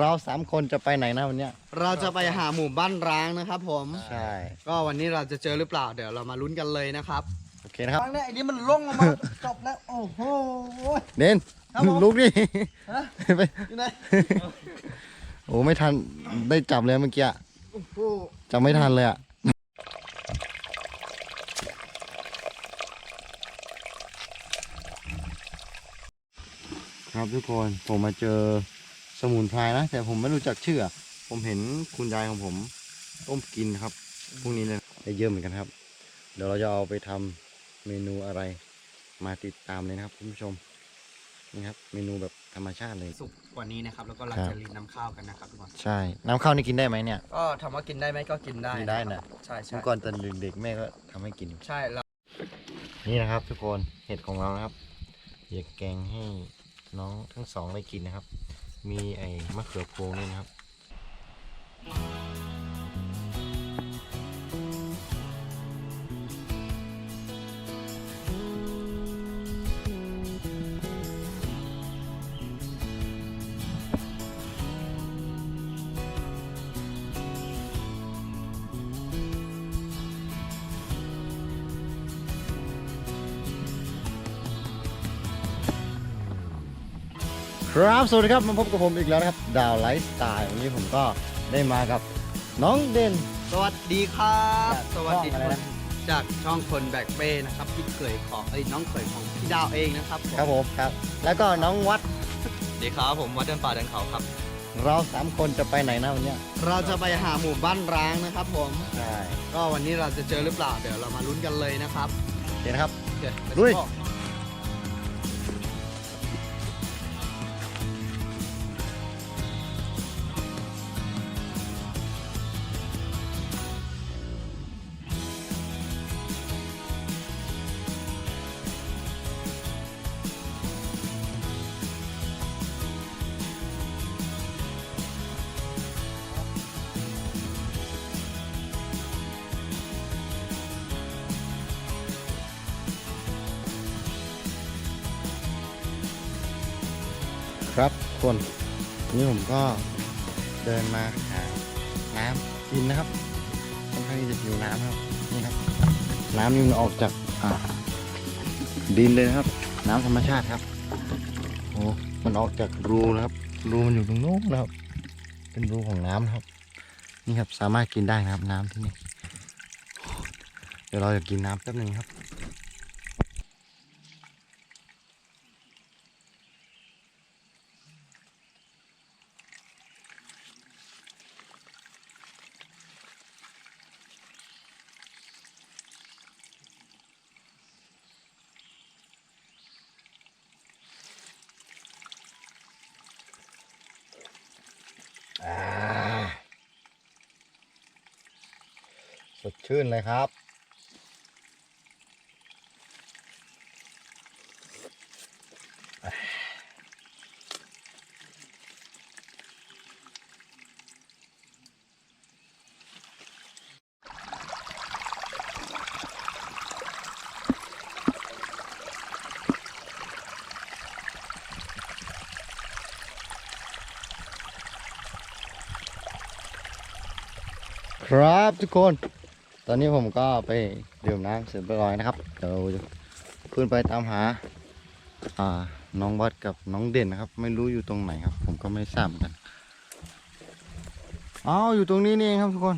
เราสามคนจะไปไหนนะวันเนี้ย เราจะไปหาหมู่บ้านร้างนะครับผม ใช่ ก็วันนี้เราจะเจอหรือเปล่าเดี๋ยวเรามาลุ้นกันเลยนะครับโอเคนะครับฟังเนี่ยไอ้นี่มันล่งลงมา จบแล้ว โอ้โหเด่นครับผม ลุกดิฮะไปอยู่ไหนโอ้ไม่ทันได้จับเลยเมื่อกี้อะโอ้โหจับไม่ทันเลยอะครับทุกคนผมมาเจอ สมุนไพรนะ แต่ผมไม่รู้จักชื่ออะผมเห็นคุณยายของผมต้มกินครับพรุ่งนี้เลยได้เยอะเหมือนกันครับ เดี๋ยวเราจะเอาไปทำเมนูอะไร มาติดตามเลยนะครับคุณผู้ชมนี่ครับ เมนูแบบธรรมชาติเลยสุกกว่านี้นะครับ แล้วก็เราครับจะรีดน้ำข้าวกันนะครับทุกคนใช่ น้ำข้าวนี่กินได้ไหมเนี่ยก็ถามว่ากินได้ไหมก็กินได้กินได้นะใช่ใช่เมื่อก่อนตอนเด็กๆแม่ก็ทำให้กินใช่แล้วนี่นะครับ ทุกคนเห็ดของเรานะครับอยากแกงให้น้องทั้งสองได้กินนะครับ มีไอ้มะเขือพวงนี่นะครับ ครับสวัสดีครับมาพบกับผมอีกแล้วนะครับดาวไลฟ์สไตล์วันนี้ผมก็ได้มากับน้องเด่น สวัสดีครับ จากสวัสดีช่องอะไรทุกคนนะ จากช่องคนแบกเป้นะครับพี่เขยของเอ้ยน้องเขยของพี่ดาวเองนะครับผมครับผมครับ แล้วก็น้องวัดสวัสดีครับผมวัดเดินป่าเดินเขาครับ เราสามคนจะไปไหนนะวันเนี้ยเราจะไปหาหมู่บ้านร้างนะครับผม ใช่ก็วันนี้เราจะเจอหรือเปล่าเดี๋ยวเรามาลุ้นกันเลยนะครับโอเคนะครับ โอเค let's ลุย go ก็เดินมาหาน้ำกินนะครับค่อนข้างที่จะหิวน้ำครับนี่ครับ น้ำนี่มันออกจากอ่าดินเลยนะครับ น้ำธรรมชาติครับโอ้มันออกจากรูนะครับรูมันอยู่ตรงโน้นนะครับ เป็นรูของน้ำนะครับ นี่ครับสามารถกินได้นะครับน้ำที่นี่เดี๋ยวเราจะกินน้ำแป๊บหนึงครับ อ่าสด ชื่นเลยครับ ครับทุกคน ตอนนี้ผมก็ไปดื่มน้ำเสร็จเรียบร้อยนะครับเดี๋ยวจะขึ้นไปตามหาอ่าน้องวัดกับน้องเด่นนะครับ ไม่รู้อยู่ตรงไหนครับ ผมก็ไม่ทราบเหมือนกันอ๋ออยู่ตรงนี้นี่เองครับทุกคน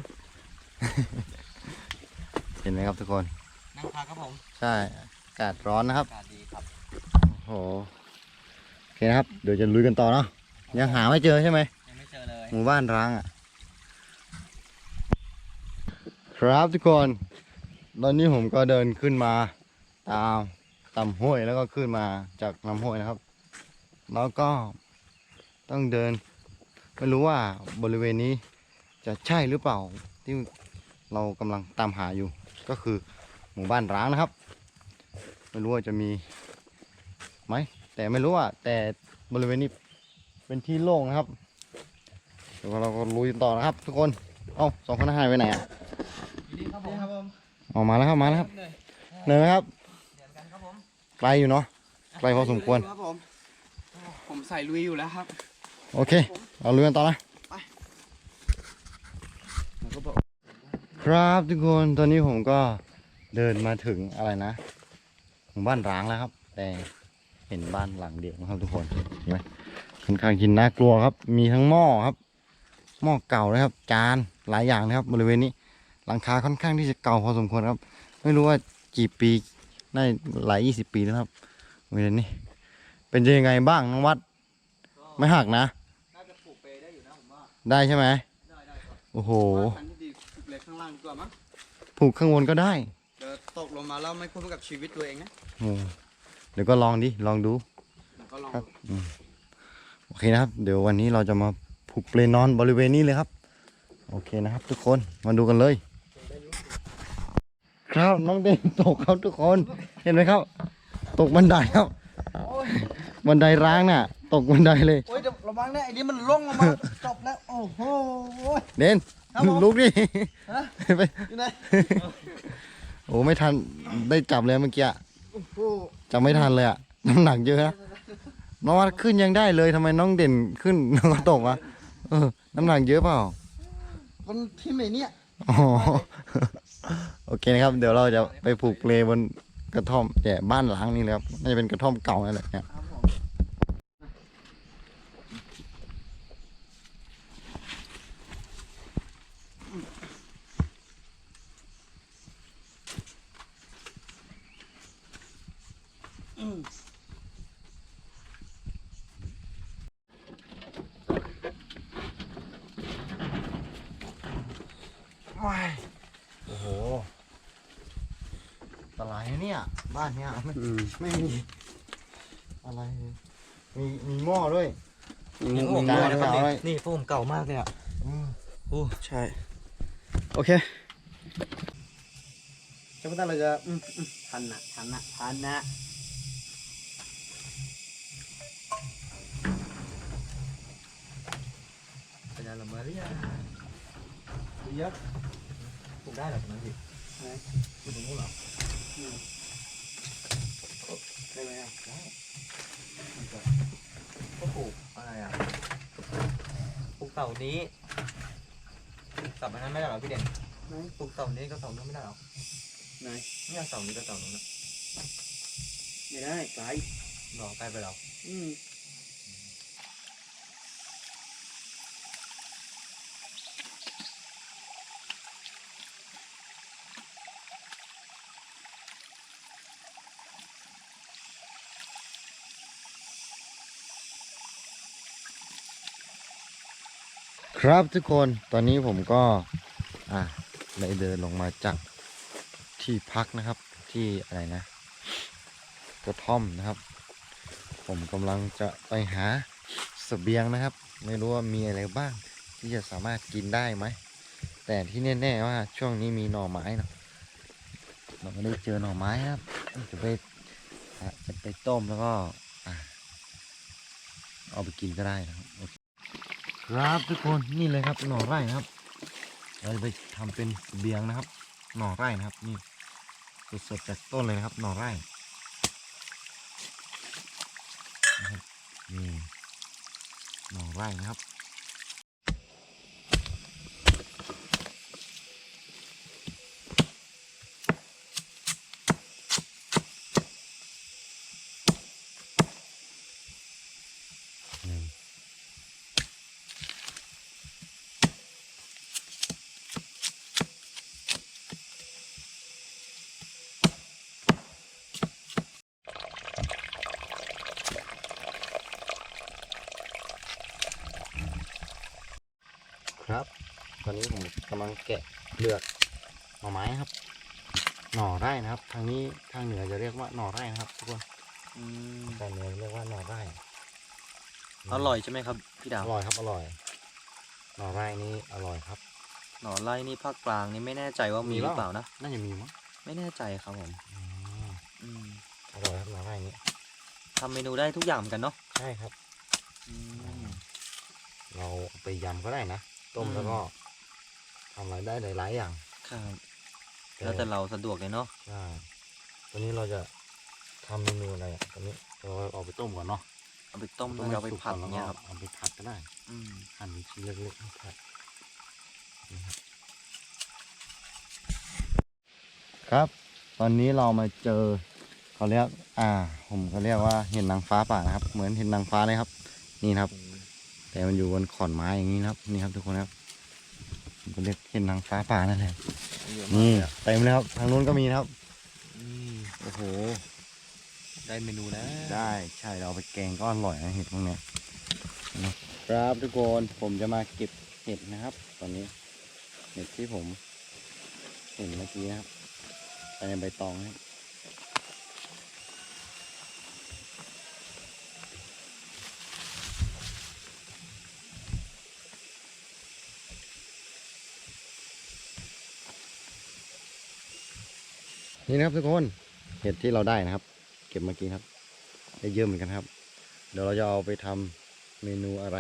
เห็นไหมครับทุกคน นั่งพักครับผมใช่อากาศร้อนนะครับ อากาศดีครับโอ้โหโอเคนะครับ เดี๋ยวจะลุยกันต่อเนาะยังหาไม่เจอใช่ไหมยังไม่เจอเลยหมู่บ้านร้างอะ ครับทุกคน ตอนนี้ผมก็เดินขึ้นมาตามลำห้วยแล้วก็ขึ้นมาจากลำห้วยนะครับ แล้วก็ต้องเดิน ไม่รู้ว่าบริเวณนี้จะใช่หรือเปล่าที่เรากำลังตามหาอยู่ ก็คือหมู่บ้านร้างนะครับ ไม่รู้ว่าจะมีไหมแต่ไม่รู้ว่าแต่บริเวณนี้เป็นที่โล่งนะครับเดี๋ยวเราก็ลุยต่อนะครับ ทุกคน เอ้าสองคนนั้นหายไปไหนอะ ดีครับผมครับผมออกมาแล้วครับมาแล้วครับเหนื่อยเหนื่อยไหมครับเดี๋ยวกันครับผมไกลอยู่เนาะไกลพอสมควรครับผมผมใส่ลุยอยู่แล้วครับคโอเคเอาเรือกันต่อนะผมก็บอกครับทุกคนตอนนี้ผมก็เดินมาถึงอะไรนะหมู่บ้านร้างแล้วครับ แต่เห็นบ้านหลังเดียวนะครับทุกคนเห็นไหมค่อนข้างกินน่ากลัวครับ มีทั้งหม้อครับหม้อเก่านะครับ จานหลายอย่างนะครับบริเวณนี้ หลังคาค่อนข้างที่จะเก่าพอสมควรครับ ไม่รู้ว่ากี่ปีได้หลายยี่สิบปีแล้วครับบริเวณนี้ เป็นยังไงบ้างน้องวัด ไม่หักนะ น่าจะปลูกเปได้อยู่นะผมว่า ได้ใช่ไหมได้ได้ครับโอ้โหว่าอันที่ดีปลูกเล็กข้างล่างดีกว่ามั้งผูกข้างบนก็ได้ เดี๋ยวตกลงมาแล้วไม่คุ้มกับชีวิตตัวเองนะโอ้เดี๋ยวก็ลองดิ ลองดูผมก็ลองครับโอเคนะครับ เดี๋ยววันนี้เราจะมาผูกเปลนอนบริเวณนี้เลยครับ โอเคนะครับ ทุกคน มาดูกันเลย ครับ น้องเด่นตกครับทุกคน เห็นไหมครับ ตกบันไดครับ โอ้ยบันไดร้างน่ะ ตกบันไดเลย โอ้ยเดี๋ยวระวังนะไอ้นี่มันล่วงลงมาจบแล้วโอ้โห เด่นครับผม ลุกดิฮะไปอยู่ไหนโอ้ไม่ทันได้จับเลยเมื่อกี้อะโอ้โหจับไม่ทันเลยอะน้ำหนักเยอะนะน้องวัดขึ้นยังได้เลยทำไมน้องเด่นขึ้นน้องก็ตกอะเออน้ำหนักเยอะเปล่ามันที่ไหนเนี่ย อ๋อ โอเคนะครับ เดี๋ยวเราจะไปผูกเปลบนกระท่อมแต่บ้านหลังนี้เลยครับน่าจะเป็นกระท่อมเก่านั่นแหละเนี่ยครับ ผมโอ้โหตรายนะเนี่ย บ้านเนี่ยไม่อืมไม่มี อะไรเลยมีมีหม้อด้วยนี่พวกผมเก่านะครับนี่นี่พวกผมเก่ามากเลยอะอืมโอ้ใช่ โอเคจะพูดเราจะอืมอืมทันนะทันนะทันนะเป็นอะไรมาเรียเยอะปลูก ได้เหรอตรงนั้นพี่ปลูกตรงนู้นเหรอได้ไหมอะได้ก็ปลูกอะไรอะปลูกเต่านี้กลับมานั้นไม่ได้เหรอพี่เด่นปลูกเต่านี้ก็เต่านู้นไม่ได้เหรอไหนเนี่ยเต่านี้ก็เต่านู้นอะไม่ได้ไกลหนอไกลไปหรออืม ครับทุกคนตอนนี้ผมก็อ่าได้เดินลงมาจากที่พักนะครับที่อะไรนะ กระท่อมนะครับ ผมกำลังจะไปหาเสบียงนะครับ ไม่รู้ว่ามีอะไรบ้าง ที่จะสามารถกินได้ไหม แต่ที่แน่ๆว่าช่วงนี้มีหน่อไม้เนาะเราก็ได้เจอหน่อไม้ครับ จะไปจะไปต้มแล้วก็อเอาไปกินก็ได้นะครับ ครับทุกคนนี่เลยครับหน่อไร่นะครับเราจะไปทำเป็นเบียงนะครับ หน่อไร่นะครับนี่สดๆจากต้นเลยนะครับหน่อไร่นี่หน่อไร่นะครับ หนึ่งครับ ตอนนี้ผมกำลังแกะเปลือกห น่อไม้ครับ หน่อไร่นะครับ ทางนี้ทางเหนือจะเรียกว่าหน่อไร่นะครับ ทุกคนอืมทางเหนือเรียกว่าหน่อไร่อร่อยใช่ไหมครับพี่ดาอวร่อยครับอร่อย หน่อไร่นี้อร่อยครับ หน่อไร่นี่ภาคกลางนี่ไม่แน่ใจว่ามีมีหรือเปเปล่าล่านะน่าจะมีมั้งไม่แน่ใจครับผมอ๋ออืมอร่อยครับหน่อไร่นี้ทำเมนูได้ทุกอย่างเหมือนกันเนาะใช่ครับอืมเราเอาไปยำก็ได้นะ ต้มอืมแล้วก็ทำอะไรได้หลายๆอย่างครับ แล้วแต่เราสะดวกเลยเนาะใช่ตอนนี้เราจะทำเมนูอะไรอะตอนนี้เราเอาไปต้มก่อนเนาะเอาไปต้มแล้วเอาไปผัดอย่างเงี้ยครับเอาไปผัดก็ได้อืมหั่นชิ้นเล็กๆให้ผัดนี่ครับครับ ตอนนี้เรามาเจอเขาเรียกอ่า ผมเขาเรียกว่าเห็นนางฟ้าป่านะครับ เหมือนเห็นนางฟ้าเลยครับ นี่นะครับ แต่มันอยู่บนขอนไม้อย่างนี้นะครับ นี่ครับทุกคนครับผม ก็เรียกเห็นนางฟ้าป่านั่นแหละเยอะนี่มากเลยอะเต็มเลยครับ ทางนู้นก็มีนะครับนี่โอ้โห ได้เมนูแล้วได้ใช่เราเอาไปแกงก็อร่อยนะเห็ดพวกเนี้ยนะครับทุกคนผมจะมาเก็บเห็ดนะครับ ตอนนี้เห็ดที่ผมเห็นเมื่อกี้นะครับไปในใบตองนะ นี่นะครับทุกคนเห็ดที่เราได้นะครับ เก็บเมื่อกี้ครับ ได้เยอะเหมือนกันครับ เดี๋ยวเราจะเอาไปทำเมนูอะไร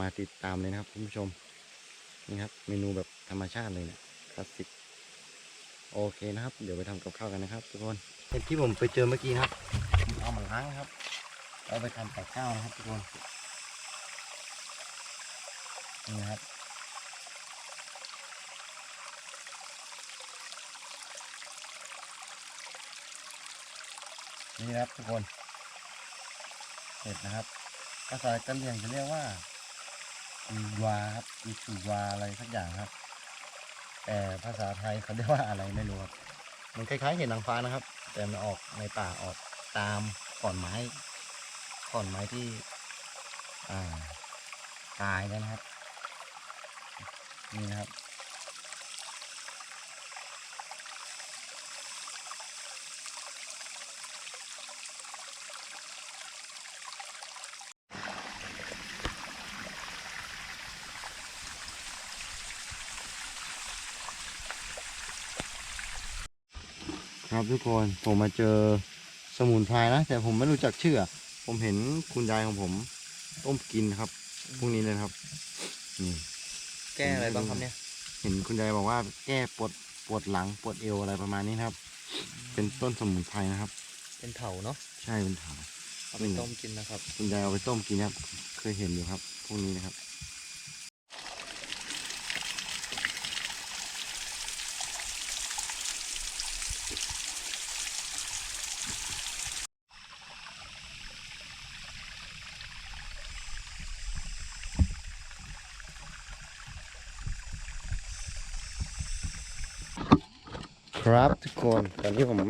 มาติดตามเลยนะครับคุณผู้ชมนี่ครับ เมนูแบบธรรมชาติเลยเนะี่ยคลาสสิกโอเคนะครับ เดี๋ยวไปทำกับข้าวกันนะครับ ทุกคนเห็ดที่ผมไปเจอเมื่อกี้นะครับผมเอามาล้างนะครับเอาไปทำกับข้าวนะครับ ทุกคนนี่ครับ นี่นะครับทุกคนเห็ดนะครับภาษากะเหรี่ยงจะเรียกว่าอีวาครับอีสูวาอะไรสักอย่างครับ แต่ภาษาไทยเขาเรียกว่าอะไรไม่รู้ครับมันคล้ายๆเห็ดนางฟ้านะครับ แต่มันออกในป่าออกตามขอนไม้ขอนไม้ที่อ่าตายแล้วนะครับ นี่นะครับ ครับทุกคนผมมาเจอสมุนไพรนะ แต่ผมไม่รู้จักชื่ออะผมเห็นคุณยายของผมต้มกินครับพวกนี้เลยนะครับนี่แก้อะไรบ้างครับเนี่ย เห็นคุณยายบอกว่าแก้ปวดปวดหลังปวดเอวอะไรประมาณนี้นะครับ เป็นต้นสมุนไพรนะครับ เป็นเถาเนาะใช่เป็นถาเอาไปต้มกินนะครับ คุณยายเอาไปต้มกินครับ เคยเห็นอยู่ครับพวกนี้นะครับ ครับทุกคนตอนนี้ผม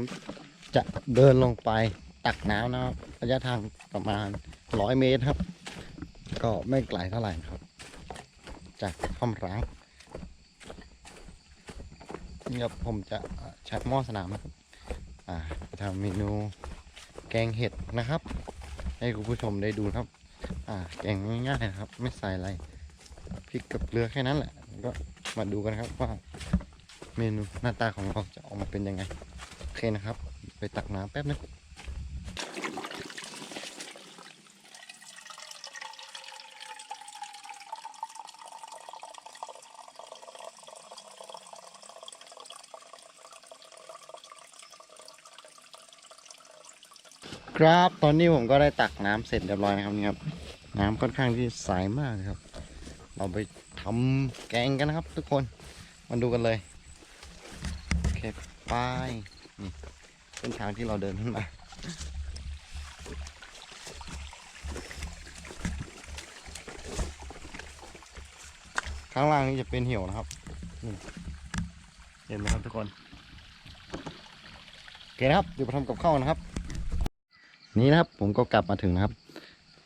จะเดินลงไปตักน้ำนะครับระยะทางประมาณร้อยเมตรครับ ก็ไม่ไกลเท่าไหร่นะครับ จากห้องร้างนี่ครับผมจะใช้หม้อสนามนะครับอ่าทำเมนูแกงเห็ดนะครับ ให้คุณผู้ชมได้ดูครับ อ่าแกงง่ายๆนะครับ ไม่ใส่อะไรพริกกับเกลือแค่นั้นแหละก็มาดูกันครับว่าเมนูหน้าตาของเราจะ ออกมาเป็นยังไง โอเคนะครับ ไปตักน้ำแป๊บนึงครับตอนนี้ผมก็ได้ตักน้ำเสร็จเรียบร้อยนะครับนี่ครับ น้ำค่อนข้างที่ใสมากครับ เราไปทำแกงกันนะครับ ทุกคนมาดูกันเลย ไปนี่เส้นทางที่เราเดินขึ้นมาข้างล่างนี่จะเป็นเหี่ยวนะครับนี่เห็นไหมครับทุกคนโอเคนะครับเดี๋ยวไปทำกับข้าวนะครับ นี่นะครับผมก็กลับมาถึงนะครับ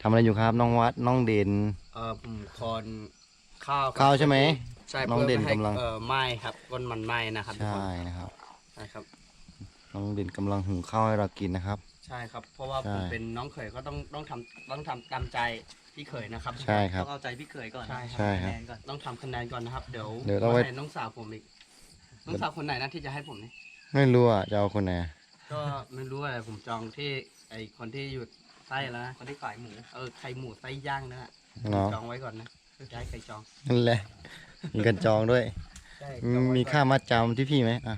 ทำอะไรอยู่ครับน้องวัดน้องเด่นเออผมคอนข้าวครับข้าวใช่ไหม ใช่น้องพื่เด่นไม่ให้กำลังเออไหม้ครับก้นมันไหม้นะครับทุกใช่คนนะครับใช่ครับ น้องเด่นกำลังหุงข้าวให้เรากินนะครับ ใช่ครับ เพราะว่าใช่ผมเป็นน้องเขยก็ต้องต้องทำต้องทำตามใจพี่เขยนะครับ ใช่ครับต้องเอาใจพี่เขยก่อนใช่ครับ ใช่ครับคะแนนก่อน ต้องทำคะแนนก่อนนะครับ เดี๋ยวเดี๋ยวต้องไว้ให้น้องสาวผมอีก น้องสาวคนไหนนะที่จะให้ผมนี่ไม่รู้อะจะเอาคนไหนก็ไม่รู้อะไรผมจองที่ไอคนที่อยู่ไส้แล้วนะคนที่ขายหมู เออไข่หมูไส้ย่างนะฮะเนาะจองไว้ก่อนนะจะให้ใครจองนั่นแหละมีกันจองด้วย ใช่มีจองไว้มีก่อนค่ามัดจำที่พี่ไหมอะ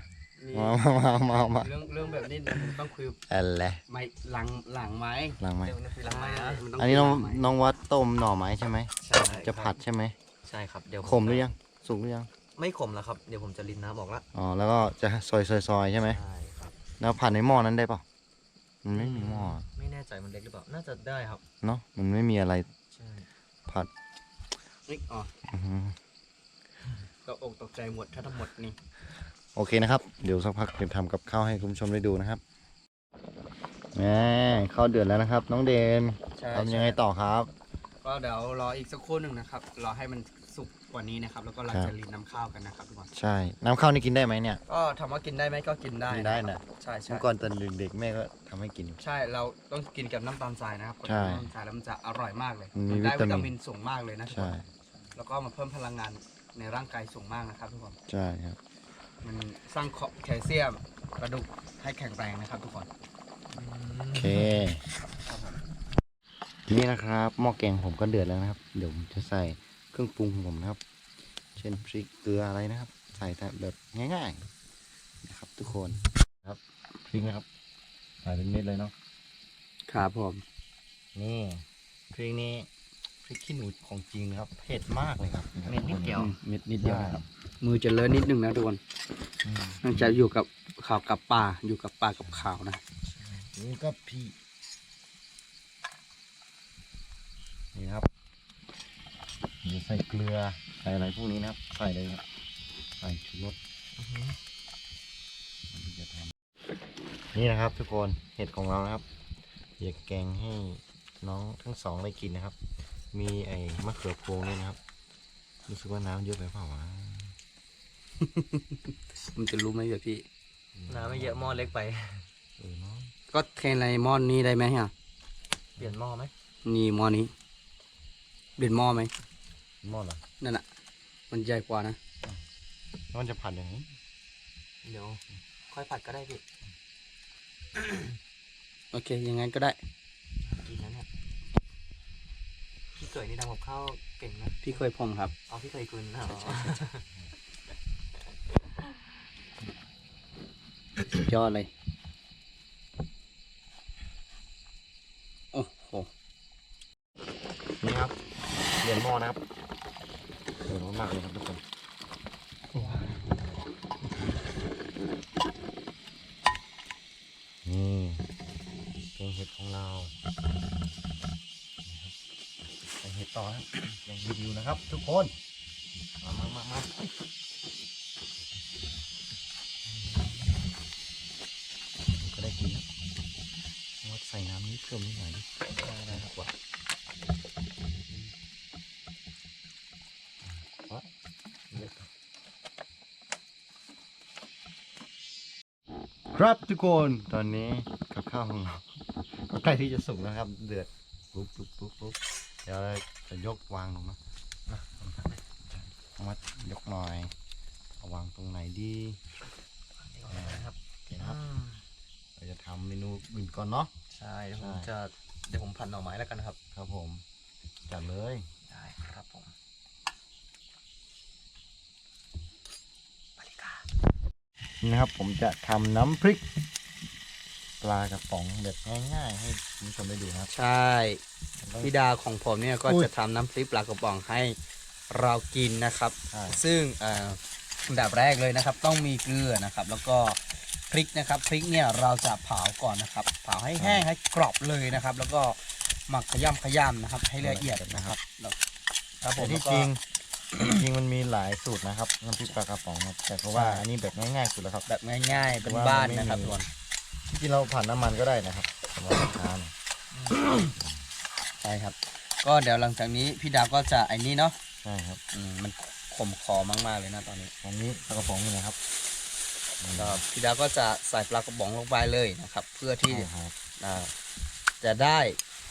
มนี่มามามามาเรื่องเรื่องแบบนี้เดี๋ยวผมต้องคุยอะไร ไม่หลังหลังไหมหลังไหมเดี๋ยวนะคือหลังไม้นะมัต้อันนี้น้องคุยหลัไม้น้องวัดต้มหน่อไม้ใช่ไหมใช่จะผัดใช่ไหมใช่ครับเดี๋ยวขมหรือยังสุกหรือยังไม่ขมแล้วครับเดี๋ยวผมจะรินน้ำออกละอ๋อแล้วก็จะซอยซอยซอยใช่ไหมใช่ครับแล้วผัดในหม้อนั้นได้เปล่ามันไม่มีหม้อไม่แน่ใจมันเล็กหรือเปล่าน่าจะได้ครับเนาะมันไม่มีอะไรใช่ผัดนี่อ๋ออื้อหือตกอกตกใจหมดถ้าทั้งหมดนี่ โอเคนะครับ เดี๋ยวสักพักเดี๋ยวทำกับข้าวให้คุณผู้ชมได้ดูนะครับแหม่ข้าวเดือดแล้วนะครับ น้องเดนใช่ทำยังไงต่อครับ ก็เดี๋ยวรออีกสักครู่หนึ่งนะครับ รอให้มันสุกกว่านี้นะครับ แล้วก็เราครับ จะรีดน้ำข้าวกันนะครับทุกคน ใช่ น้ำข้าวนี่กินได้ไหมเนี่ย ก็ถามว่ากินได้ไหมก็กินได้กินได้นะใช่ใช่เมื่อก่อนตอนเด็กๆแม่ก็ทำให้กิน ใช่เราต้องกินกับน้ำตาลทรายนะครับใช่น้ำตาลทรายแล้วมันจะอร่อยมากเลยมีมันได้วิวิตามิน ตามินสูงมากเลยนะทุกคใช่นแล้วก็มาเพิ่มพลังงานในร่างกายสูงมากนะครับทุกคน ใช่ครับ มันสร้างแคลเซียมกระดูกให้แข็งแรงนะครับทุกคนโอเค นี่นะครับหม้อแกงผมก็เดือดแล้วนะครับ เดี๋ยวผมจะใส่เครื่องปรุงของผมนะครับ เช่นพริกเกลืออะไรนะครับ ใส่แบบง่ายๆนะครับทุกคนครับพริกนะครับใส่เป็นเม็ดเลยเนาะครับผม นี่พริกนี้ พริกขี้หนูของจริงนะครับเผ็ดมากเลยครับเม็ดนิดเดียวเม็ดนิดเดียวใช่นะครับ มือจะเลอะนิดนึงนะทุกคนอืมเนื่องจากอยู่กับข่าวกับป่าอยู่กับป่ากับข่าวนะนี่ก็พี่นี่นะครับเดี๋ยวใส่เกลือใส่อะไรพวกนี้นะครับ ใส่เลยครับใส่ชูรสนี่นะครับ ทุกคนเห็ดของเรานะครับอยากแกงให้น้องทั้งสองได้กินนะครับ มีไอ้มะเขือพวงด้วยนะครับ รู้สึกว่าน้ำเยอะไปเปล่าวะ มันจะรู้ไหมเดี๋ยวพี่ น้ำไม่เยอะหม้อเล็กไป เออเนาะก็เทในหม้อนี้ได้ไหมฮะเปลี่ยนหม้อไหมนี่หม้อนี้ เปลี่ยนหม้อไหมหม้อเหรอนั่นน่ะ มันใหญ่กว่านะแล้วมันจะผัดอย่างนี้ เดี๋ยว ค่อยผัดก็ได้พี่ โอเคอยังงั้นก็ได้ กินนั้นเนี่ย พี่เกยนี่ทำกับข้าวเก่งนะพี่เคยผมครับ เอาพี่เคยคุณนะอ๋อสุดยอดเลย โอ้โห นี่ครับเดือดหม้อนะครับเดือดมากๆเลยครับทุกคนนี่แกงเห็ดของเรา นี่ครับแกงเห็ดต่อยังรีวิวนะครับ ทุกคน มามามามาก็ได้กินแล้ววัดใส่น้ำนิดเพิ่มนิดหน่อยดิได้ได้ครับว่าครับทุกคนตอนนี้กับข้าวของเราก็ใกล้ที่จะสุกแล้วครับ เดือดปุ๊บปุ๊บปุ๊บปุ๊บ ดี๋ยวเราจะยกวางลงนะนะเอามายกหน่อยเอาวางตรงไหนดีนะครับโอเคนะครับเราจะทำเมนูอื่นก่อนเนาะใช่เดี๋ยวผมใช่จะเดี๋ยวผมผัดหน่อไม้แล้วกันนะครับ ครับผมจัดเลยได้ครับผมปาริกานี่นะครับผมจะทำน้ำพริก ปลากระป๋องแบบง่ายๆ ให้คุณผู้ชมได้ดูนะครับใช่พี่ดาของผมเนี่ยก็อุ้ยจะทำน้ำพริกปลากระป๋องให้เรากินนะครับ ใช่ซึ่งเอ่ออันดับแรกเลยนะครับ ต้องมีเกลือนะครับ แล้วก็พริกนะครับพริกเนี่ยเราจะเผาก่อนนะครับ เผาให้แห้งให้กรอบเลยนะครับ แล้วก็หมักขย้ำขย้ำนะครับ ให้ละเอียดนะครับแล้วครับผแต่มที่แล้วก็จริงจริงๆมันมีหลายสูตรนะครับน้ำพริกปลากระป๋องครับแต่เพราะว่าใช่อันนี้แบบง่ายๆสุดแล้วครับ แบบง่ายๆเป็นว่าบ้านมันไม่นะครับมีทุกคนที่ จริงเราผ่านน้ำมันก็ได้นะครับแต่ว่ามันช้าหน่อยใช่ครับ ก็เดี๋ยวหลังจากนี้พี่ดาก็จะไอ้นี่เนาะใช่ครับอืมมันขมคอมากๆเลยนะตอนนี้อันนี้ปลากระป๋องนี่นะครับก็พี่ดาก็จะใส่ปลากระป๋องลงไปเลยนะครับ เพื่อที่ใช่ครับอ่าจะได้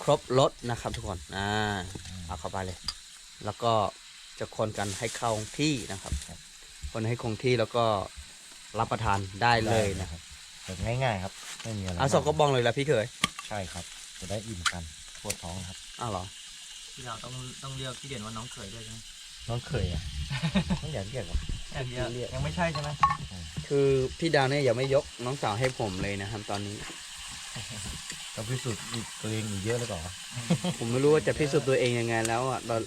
ครบรสนะครับทุกคนอ่าเอาเข้าไปเลย แล้วก็จะคนกันให้เข้าที่นะครับ คนให้คงที่แล้วก็รับประทานได้เลยนะครับ แบบง่ายๆครับ ไม่มีอะไรเอาสองกระบองเลยละพี่เคยใช่ครับ จะได้อิ่มกันปวดท้องครับ อ้าวเหรอที่เราต้องต้องเรียกพี่เด่นว่าน้องเขยด้วยใช่ไหมน้องเคยอะ ต้องอยากเรียกเหรอยังยังยังไม่ใช่ใช่ไหมคือพี่ดาวเนี่ยยังไม่ยกน้องสาวให้ผมเลยนะครับตอนนี้ ต้องพิสูจน์ตัวเองอีกเยอะเลยก่อนผมไม่รู้ว่าจะพิสูจน์ตัวเองยังไงแล้วอะตอน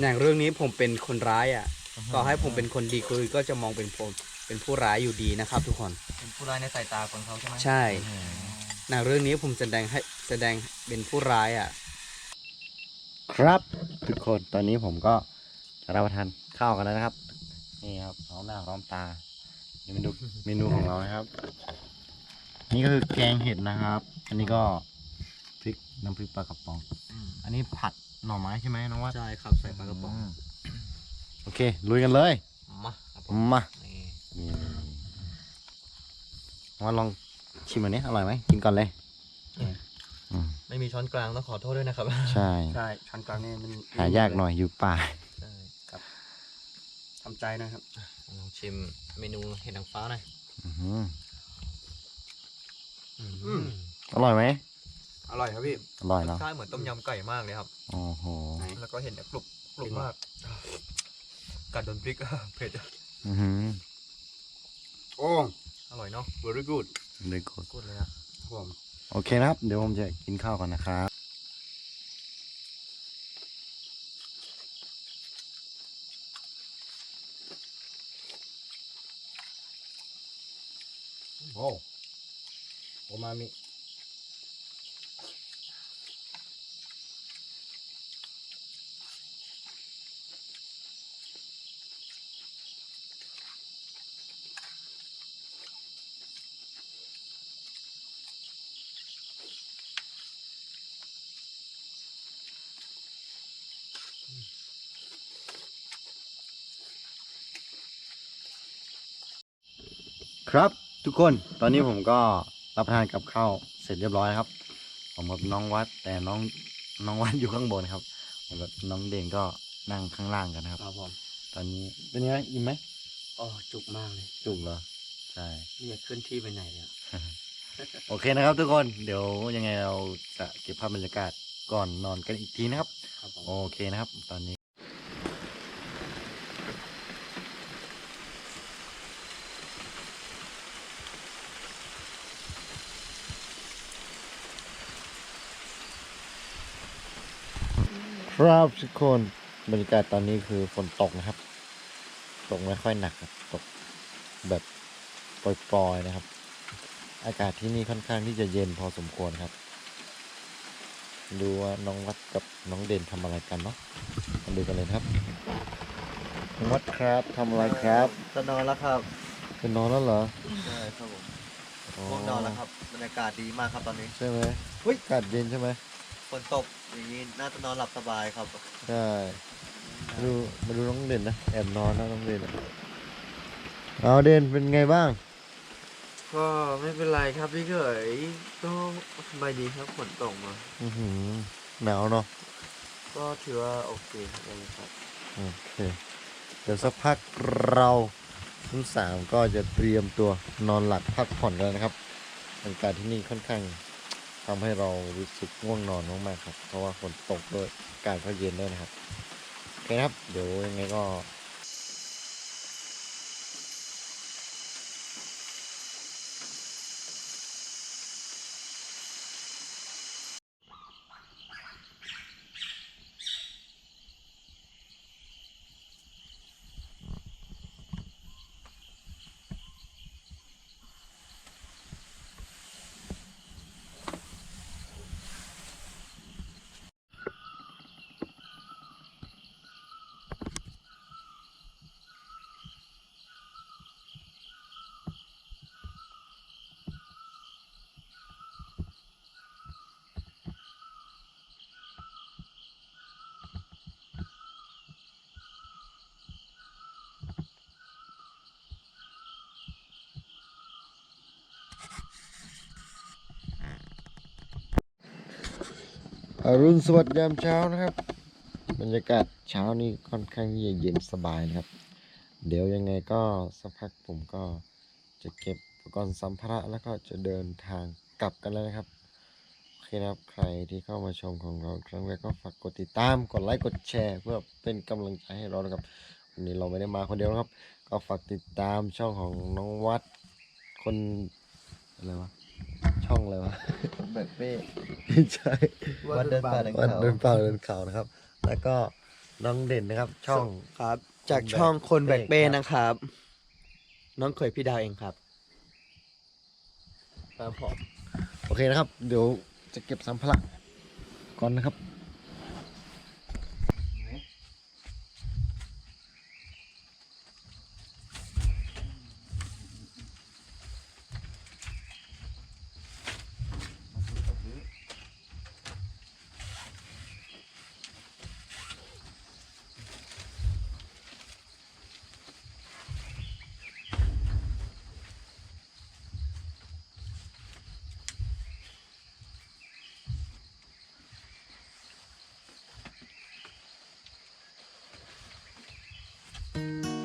อย่างเรื่องนี้ผมเป็นคนร้ายอะ ต่อให้ผมเป็นคนดีคือก็จะมองเป็นผม เป็นผู้ร้ายอยู่ดีนะครับ ทุกคน เป็นผู้ร้ายในสายตาคนเขาใช่ไหมใช่หนังเรื่องนี้ผมแสดงให้แสดงเป็นผู้ร้ายอะ ครับทุกคนตอนนี้ผมก็จะรับประทานข้าวกันแล้วนะครับ นี่ครับพร้อมหน้าพร้อมตานี่เมนูเมนูของเรานะครับ นี่ก็คือแกงเห็ดนะครับ อันนี้ก็พริกน้ำพริกปลากระป๋องอืมอันนี้ผัดหน่อไม้ใช่ไหมน้องวัดใช่ครับใส่ปลากระป๋องมโอเคลุยกันเลย มาครับผ มมานี่นี่น้องวัดลองชิมอันนี้อร่อยไหมกินก่อนเลยอืมไม่มีช้อนกลางต้องขอโทษด้วยนะครับใช่ใช่ช้อนกลางนี่มันหายากหน่อยอยู่ป่าใช่ทำใจนะครับลองชิมเมนูเห็ดนางฟ้าหน่อยอื้อหืออืมอร่อยไหมอร่อยครับพี่อร่อยรสเนาะชาติเหมือนต้มยำไก่มากเลยครับโอ้โหแล้วก็เห็นเนี่ยกรุบกรุบมากกัดโดนพริกเผ็ดอือหือ โอ้อร่อยเนาะ very good เลยกดกูดเลยอะครับผมโอเคนะครับ เดี๋ยวผมจะกินข้าวก่อนนะครับ โอ้โอมามิ ครับทุกคนตอนนี้ผมก็รับประทานกับข้าวเสร็จเรียบร้อยแล้วครับ ผมกับน้องวัดแต่น้องน้องวัดอยู่ข้างบนครับ ผมกับน้องเด่นก็นั่งข้างล่างกันนะครับ ครับผมตอนนี้เป็นยังไงอิ่มไหมอ๋อจุกมากเลยจุกเหรอใช่นี่จะขึ้นที่ไปไหนเนี่ยโอเคนะครับทุกคนเดี๋ยวยังไงเราจะเก็บภาพบรรยากาศก่อนนอนกันอีกทีนะครับครับผมโอเคนะครับ ตอนนี้ ครับทุกคนบรรยากาศตอนนี้คือฝนตกนะครับตกไม่ค่อยหนักครับตกแบบปล่อยๆนะครับ อากาศที่นี่ค่อนข้างที่จะเย็นพอสมควรครับ ดูว่าน้องวัดกับน้องเด่นทำอะไรกันเนาะมาดูกันเลยครับน้องวัดครับทำอะไรครับจะนอนแล้วครับจะนอนแล้วเหรอใช่ครับผมอ๋อง่วงนอนแล้วครับบรรยากาศดีมากครับตอนนี้ใช่ไหมเฮ้ยอากาศเย็นใช่ไหม ฝนตกอย่างนี้น่าจะนอนหลับสบายครับใช่มาดูมาดูน้องเด่นนะแอบนอนนะน้องเด่นอะเอาเด่นเป็นไงบ้าง ก็ไม่เป็นไรครับพี่เขยก็สบายดีครับฝนตกมา อือหือหนาวเนาะก็ถือว่าโอเคเลยครับโอเคเดี๋ยวสักพักเราทั้งสามก็จะเตรียมตัวนอนหลับพักผ่อนกันนะครับบรรยากาศที่นี่ค่อนข้าง ทำให้เรารู้สึกง่วงนอนมากๆครับ เพราะว่าฝนตกด้วยอากาศก็เย็นด้วยนะครับ โอเคครับ เดี๋ยวยังไงก็ อรุณสวัสดิ์ยามเช้านะครับ บรรยากาศเช้านี้ค่อนข้างเย็นสบายนะครับ เดี๋ยวยังไงก็สักพักผมก็จะเก็บอุปกรณ์สัมภาระแล้วก็จะเดินทางกลับกันแล้วนะครับโอเคนะครับใครที่เข้ามาชมของเราครั้งแรกก็ฝากกดติดตามกดไลค์กดแชร์ เพื่อเป็นกำลังใจให้เรานะครับวันนี้เราไม่ได้มาคนเดียวนะครับ ก็ฝากติดตามช่องของน้องวัดคนอะไรวะ ช่องอะไรวะ แบบเป้ไม่ใช่วัดเดินป่าเดินวัดเขาเดินป่าเดินเขานะครับ แล้วก็น้องเด่นนะครับ ช่อง ครับ จากช่องคนแบกเป้นะครับ น้องเคยพี่ดาวเองครับครับผม โอเคนะครับ เดี๋ยวจะเก็บสัมภาระก่อนนะครับ เ